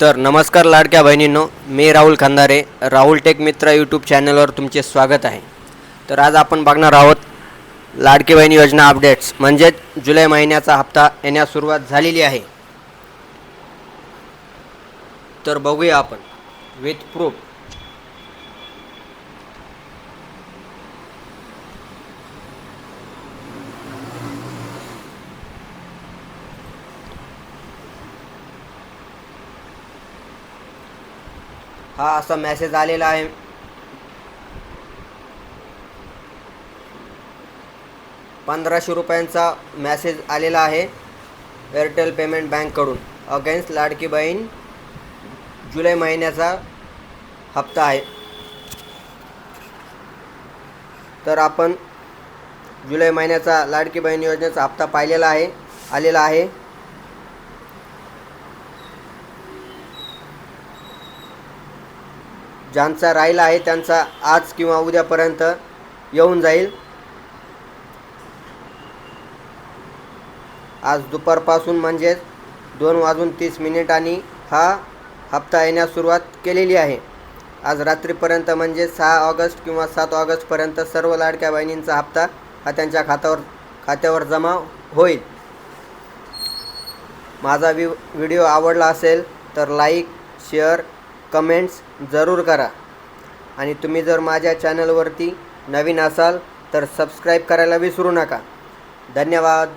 तर नमस्कार लाडक्या बहिणींनो मी राहुल खंदारे राहुल टेक मित्र यूट्यूब चॅनलवर तुमचे स्वागत आहे. तर आज आपण बघणार आहोत लाडकी बहिणी योजना अपडेट्स म्हणजेच जुलै महिन्याचा हप्ता येण्यास सुरुवात झालेली आहे. तर बघूया आपण. विथ प्रूफ हा असा मॅसेज आलेला आहे. पंधराशे रुपयांचा मॅसेज आलेला आहे एअरटेल पेमेंट बँककडून अगेन्स्ट लाडकी बहीण जुलै महिन्याचा हप्ता आहे. तर आपण जुलै महिन्याचा लाडकी बहीण योजनेचा हप्ता पाहिलेला आहे आलेला आहे. ज्यांचा राहिला आहे त्यांचा आज किंवा उद्यापर्यंत येऊन जाईल. आज दुपारपासून म्हणजेच दोन वाजून तीस मिनिटांनी हा हप्ता येण्यास सुरुवात केलेली आहे. आज रात्रीपर्यंत म्हणजे सहा ऑगस्ट किंवा सात ऑगस्टपर्यंत सर्व लाडक्या बहिणींचा हप्ता हा त्यांच्या खात्यावर खात्यावर जमा होईल. माझा वि व्हिडिओ आवडला असेल तर लाईक शेअर कमेंट्स जरूर करा. आणि तुम्ही जर माझ्या चॅनलवरती नवीन असाल तर सबस्क्राईब करायला विसरू नका. धन्यवाद.